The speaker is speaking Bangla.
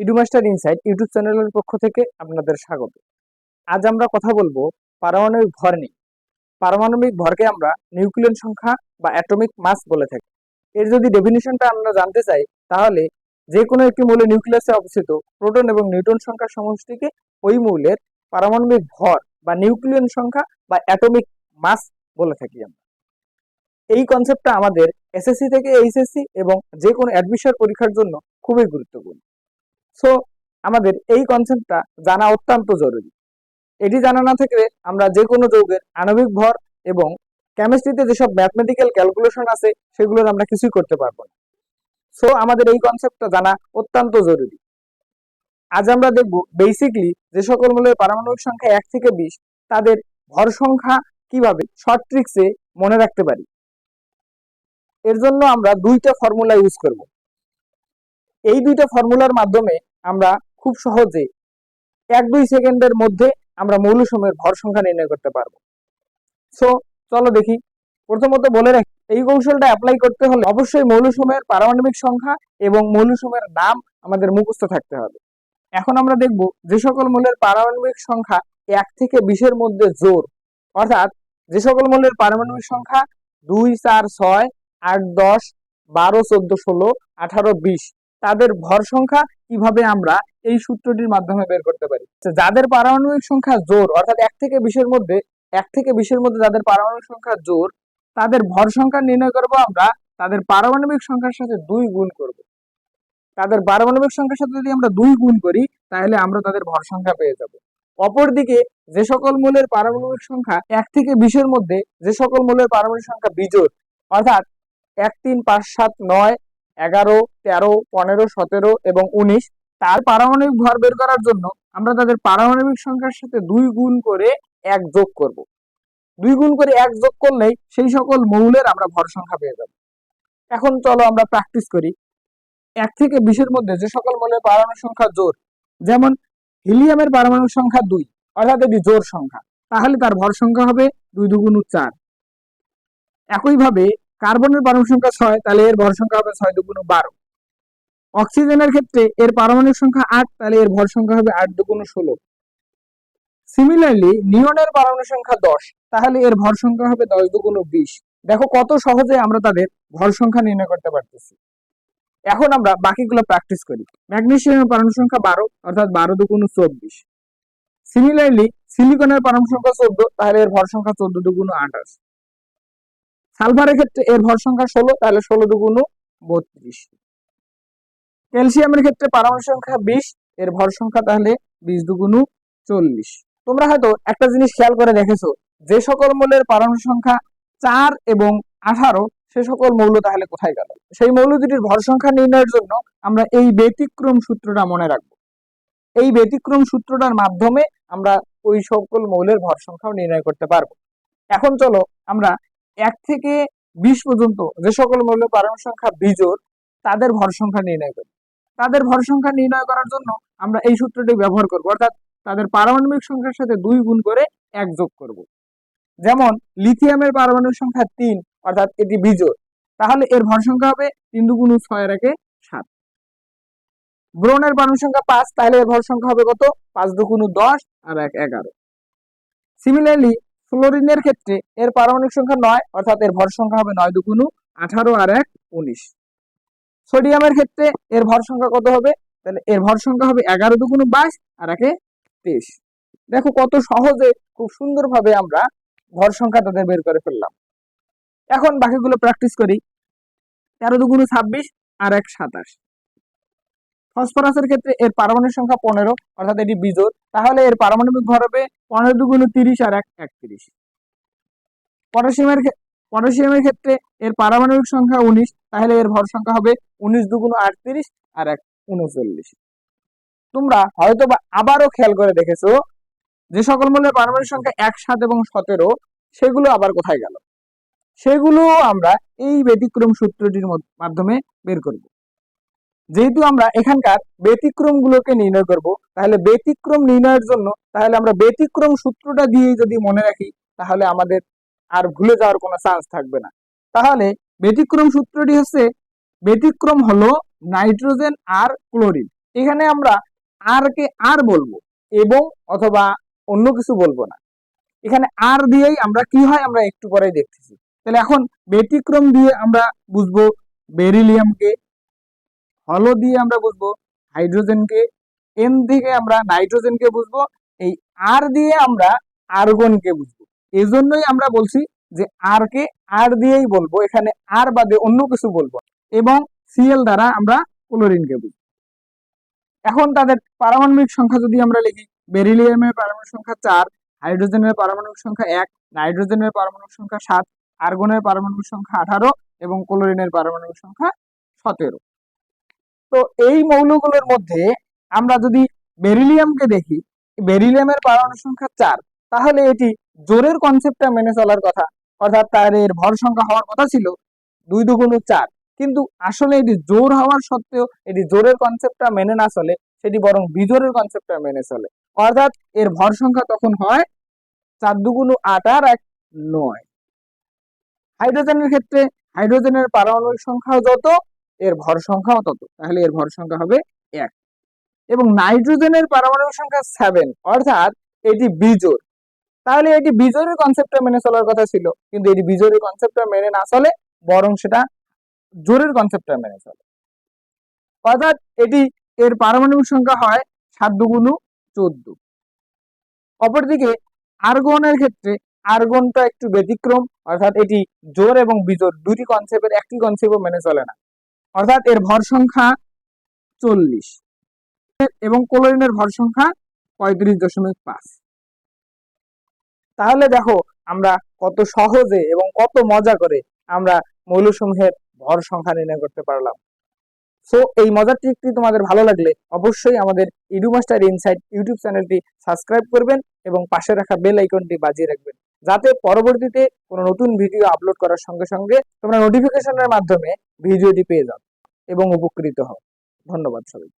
ইডুমাস্টার ইনসাইট ইউটিউব চ্যানেলের পক্ষ থেকে আপনাদের স্বাগত। আজ আমরা কথা বলব পারমাণবিক ভর নিয়ে। পারমাণবিক ভরকে আমরা নিউক্লিয়ন সংখ্যা বা অ্যাটমিক মাস বলে থাকি। এর যদি ডেফিনিশনটা আমরা জানতে চাই, তাহলে যে কোনো একটি মৌলের নিউক্লিয়াসে অবস্থিত প্রোটন এবং নিউট্রন সংখ্যার সমষ্টিকে ওই মৌলের পারমাণবিক ভর বা নিউক্লিয়ন সংখ্যা বা অ্যাটমিক মাস বলে থাকি আমরা। এই কনসেপ্টটা আমাদের এসএসসি থেকে এইচএসসি এবং যে কোনো অ্যাডমিশন পরীক্ষার জন্য খুবই গুরুত্বপূর্ণ। সো আমাদের এই কনসেপ্টটা জানা অত্যন্ত জরুরি। এটি জানা না থাকলে আমরা যে কোনো যৌগের আণবিক ভর এবং কেমিস্ট্রিতে যেসব ম্যাথমেটিক্যাল ক্যালকুলেশন আছে, সেগুলোর আমরা কিছুই করতে পারব না। সো আমাদের এই কনসেপ্টটা জানা অত্যন্ত জরুরি। আজ আমরা দেখব বেসিকলি যে সকল মূলের পারমাণবিক সংখ্যা এক থেকে বিশ, তাদের ভর সংখ্যা কীভাবে শর্ট ট্রিক্সে মনে রাখতে পারি। এর জন্য আমরা দুইটা ফর্মুলা ইউজ করব। এই দুইটা ফর্মুলার মাধ্যমে আমরা খুব সহজে এক দুই সেকেন্ডের মধ্যে আমরা মৌলসমূহের ভর সংখ্যা নির্ণয় করতে পারব। সো চলো দেখি। প্রথমত বলে রাখি, এই কৌশলটা অ্যাপ্লাই করতে হলে অবশ্যই মৌলসমূহের পারমাণবিক সংখ্যা এবং মৌলসমূহের নাম আমাদের মুখস্থ থাকতে হবে। এখন আমরা দেখব যে সকল মূলের পারমাণবিক সংখ্যা এক থেকে বিশের মধ্যে জোর অর্থাৎ যে সকল মৌলের পারমাণবিক সংখ্যা দুই, চার, ছয়, আট, দশ, বারো, চোদ্দ, ষোলো, আঠারো, বিশ। তাদের ভর সংখ্যা কীভাবে আমরা এই সূত্রটির মাধ্যমে বের করতে পারি? যাদের পারমাণবিক সংখ্যা জোর, অর্থাৎ এক থেকে বিশের মধ্যে, এক থেকে বিশের মধ্যে যাদের পারমাণবিক সংখ্যা জোর, তাদের ভর সংখ্যা নির্ণয় করব আমরা তাদের পারমাণবিক সংখ্যার সাথে দুই গুণ করব। তাদের পারমাণবিক সংখ্যার সাথে যদি আমরা দুই গুণ করি, তাহলে আমরা তাদের ভর সংখ্যা পেয়ে যাব। অপরদিকে, যে সকল মূলের পারমাণবিক সংখ্যা এক থেকে বিশের মধ্যে, যে সকল মূলের পারমাণবিক সংখ্যা বিজোড়, অর্থাৎ এক, তিন, পাঁচ, সাত, নয় এগারো, তেরো, পনেরো, সতেরো এবং উনিশ, তার পারমাণবিক ভর বের করার জন্য আমরা তাদের পারমাণবিক সংখ্যার সাথে দুই গুণ করে এক যোগ করব। দুই গুণ করে এক যোগ করলেই সেই সকল মৌলের আমরা ভর সংখ্যা পেয়ে যাব। এখন চলো আমরা প্র্যাকটিস করি। এক থেকে বিশের মধ্যে যে সকল মৌলের পারমাণবিক সংখ্যা জোর, যেমন হিলিয়ামের পারমাণবিক সংখ্যা দুই, অর্থাৎ এটি জোর সংখ্যা, তাহলে তার ভর সংখ্যা হবে দুই দুগুণ চার। একইভাবে কার্বনের পারমাণবিক সংখ্যা ছয়, তাহলে এর ভর সংখ্যা হবে ছয় দুগুণ বারো। অক্সিজেনের ক্ষেত্রে এর পারমাণবিক সংখ্যা আট, তাহলে এর ভর সংখ্যা হবে আট দুগুণ ষোলো। সিমিলারলি নিয়নের পারমাণবিক সংখ্যা দশ, তাহলে এর ভর সংখ্যা হবে দশ দুগুণ বিশ। দেখো কত সহজে আমরা তাদের ভর সংখ্যা নির্ণয় করতে পারতেছি। এখন আমরা বাকিগুলো প্র্যাকটিস করি। ম্যাগনেসিয়ামের পারমাণবিক সংখ্যা বারো, অর্থাৎ বারো দুগুণ চব্বিশ। সিমিলারলি সিলিকনের পারমাণবিক সংখ্যা চোদ্দ, তাহলে এর ভর সংখ্যা চোদ্দ দুগুণ আঠাশ। সালফারের ক্ষেত্রে এর ভর সংখ্যা ষোলো, তাহলে ষোলো দুগুণ বত্রিশ। ক্যালসিয়ামের ক্ষেত্রে পারমাণবিক সংখ্যা বিশ, এর ভর সংখ্যা তাহলে বিশ দুগুণ চল্লিশ। তোমরা হয়তো একটা জিনিস খেয়াল করে দেখেছ, যে সকল মৌলের পারমাণবিক সংখ্যা চার এবং আঠারো, সে সকল মৌল তাহলে কোথায় গেল? সেই মৌল দুটির ভর সংখ্যা নির্ণয়ের জন্য আমরা এই ব্যতিক্রম সূত্রটা মনে রাখব। এই ব্যতিক্রম সূত্রটার মাধ্যমে আমরা ওই সকল মৌলের ভর সংখ্যাও নির্ণয় করতে পারব। এখন চলো আমরা এক থেকে বিশ পর্যন্ত যে সকল মৌলের পারমাণবিক সংখ্যা বিজোড়, তাদের ভর সংখ্যা নির্ণয় করি। তাদের ভর সংখ্যা নির্ণয় করার জন্য আমরা এই সূত্রটি ব্যবহার করব, অর্থাৎ তাদের পারমাণবিক সংখ্যার সাথে দুই গুণ করে এক যোগ করব। যেমন, লিথিয়ামের পারমাণবিক সংখ্যা তিন, অর্থাৎ এটি বিজোড়। তাহলে এর ভর সংখ্যা হবে তিন দুগুণ ছয় একে সাত। ব্রোনের পারমাণবিক সংখ্যা পাঁচ, তাহলে এর ভর সংখ্যা হবে কত? পাঁচ দুগুণ দশ আর এক এগারো। সিমিলারলি ফ্লোরিনের ক্ষেত্রে এর পারমাণবিক সংখ্যা নয়, অর্থাৎ এর ভর সংখ্যা হবে নয় দুগুণ আঠারো আর এক উনিশ। সোডিয়ামের ক্ষেত্রে এর ভর সংখ্যা কত হবে? তাহলে এর ভর সংখ্যা হবে এগারো দুগুণ বাইশ আর একে তেইশ। দেখো কত সহজে, খুব সুন্দরভাবে আমরা ভর সংখ্যা তাদের বের করে ফেললাম। এখন বাকিগুলো প্র্যাকটিস করি। তেরো দুগুণ ছাব্বিশ আর এক সাতাশ। ফসফরাসের ক্ষেত্রে এর পারমাণবিক সংখ্যা পনেরো, অর্থাৎ এটি বিজোড়। তাহলে এর পারমাণবিক ভর হবে পনেরো দুগুণ তিরিশ আর এক, একত্রিশ। পটাশিয়ামের পটাশিয়ামের ক্ষেত্রে এর পারমাণবিক সংখ্যা উনিশ, তাহলে এর ভর সংখ্যা হবে উনিশ দুগুণ আটত্রিশ আর এক, উনচল্লিশ। তোমরা হয়তো আবারও খেয়াল করে দেখেছ যে সকল মূল্যের পারমাণবিক সংখ্যা এক, সাত এবং সতেরো, সেগুলো আবার কোথায় গেল? সেগুলো আমরা এই ব্যতিক্রম সূত্রটির মাধ্যমে বের করব। যেহেতু আমরা এখানকার ব্যতিক্রম গুলোকে নির্ণয় করব, তাহলে ব্যতিক্রম নির্ণয়ের জন্য তাহলে আমরা ব্যতিক্রম সূত্রটা দিয়ে যদি মনে রাখি, তাহলে আমাদের আর ভুলে যাওয়ার কোনো চান্স থাকবে না। তাহলে ব্যতিক্রম সূত্রটি হচ্ছে, ব্যতিক্রম হলো নাইট্রোজেন আর ক্লোরিন। এখানে আমরা আর কে আর বলব এবং অথবা অন্য কিছু বলব না। এখানে আর দিয়েই আমরা কি হয় আমরা একটু পরেই দেখতেছি। তাহলে এখন ব্যতিক্রম দিয়ে আমরা বুঝব বেরিলিয়ামকে হলো দিয়ে আমরা বুঝব হাইড্রোজেনকে, এন থেকে আমরা নাইট্রোজেনকে বুঝব, এই আর দিয়ে আমরা আর্গনকে বুঝব। এই জন্যই আমরা বলছি যে আর কে আর দিয়েই বলব, এখানে আর বাদে অন্য কিছু বলব। এবং সিএল দ্বারা আমরা ক্লোরিনকে বুঝব। এখন তাদের পারমাণবিক সংখ্যা যদি আমরা লিখি, বেরিলিয়ামের পারমাণবিক সংখ্যা চার, হাইড্রোজেনের পারমাণবিক সংখ্যা এক, নাইট্রোজেনের পারমাণবিক সংখ্যা সাত, আর্গনের পারমাণবিক সংখ্যা আঠারো, এবং ক্লোরিনের পারমাণবিক সংখ্যা সতেরো। তো এই মৌলগুলোর মধ্যে আমরা যদি বেরিলিয়ামকে দেখি, বেরিলিয়ামের পারমাণবিক সংখ্যা চার, তাহলে এটি জোরের কনসেপ্টটা মেনে চলার কথা। অর্থাৎ তার এর ভর সংখ্যা হওয়ার কথা ছিল দুই দুগুণ চার। কিন্তু আসলে এটি জোর হওয়ার সত্ত্বেও এটি জোরের কনসেপ্টটা মেনে না চলে, সেটি বরং বিজোরের কনসেপ্টটা মেনে চলে। অর্থাৎ এর ভর সংখ্যা তখন হয় চার দুগুণ আট আর এক নয়। হাইড্রোজেনের ক্ষেত্রে হাইড্রোজেনের পারমাণবিক সংখ্যা যত এর ভর সংখ্যাও তত তাহলে এর ভর সংখ্যা হবে এক। এবং নাইট্রোজেনের পারমাণবিক সংখ্যা সেভেন অর্থাৎ এটি বিজোড়। তাহলে এটি বিজোড়ের কনসেপ্টটা মেনে চলার কথা ছিল, কিন্তু এটি বিজোড়ের কনসেপ্টটা মেনে না চলে, বরং সেটা জোরের কনসেপ্টটা মেনে চলে। অর্থাৎ এটি এর পারমাণবিক সংখ্যা হয় সাত দুগুণ চোদ্দ। অপরদিকে আর্গনের ক্ষেত্রে আর্গনটা একটু ব্যতিক্রম, অর্থাৎ এটি জোর এবং বিজোর দুটি কনসেপ্টের একটি কনসেপ্টও মেনে চলে না। অর্থাৎ এর ভর সংখ্যা চল্লিশ এবং ক্লোরিনের ভর সংখ্যা পঁয়ত্রিশ দশমিক পাঁচ। তাহলে দেখো, আমরা কত সহজে এবং কত মজা করে আমরা মৌলসমূহের ভর সংখ্যা নির্ণয় করতে পারলাম। সো এই মজার ট্রিকটি তোমাদের ভালো লাগলে অবশ্যই আমাদের ইডুমাস্টার ইনসাইট ইউটিউব চ্যানেলটি সাবস্ক্রাইব করবেন এবং পাশে রাখা বেল আইকনটি বাজিয়ে রাখবেন। যাতে পরবর্তীতে কোনো নতুন ভিডিও আপলোড করার সঙ্গে সঙ্গে তোমরা নোটিফিকেশনের মাধ্যমে ভিডিওটি পেয়ে যাও এবং উপকৃত হও। ধন্যবাদ সবাই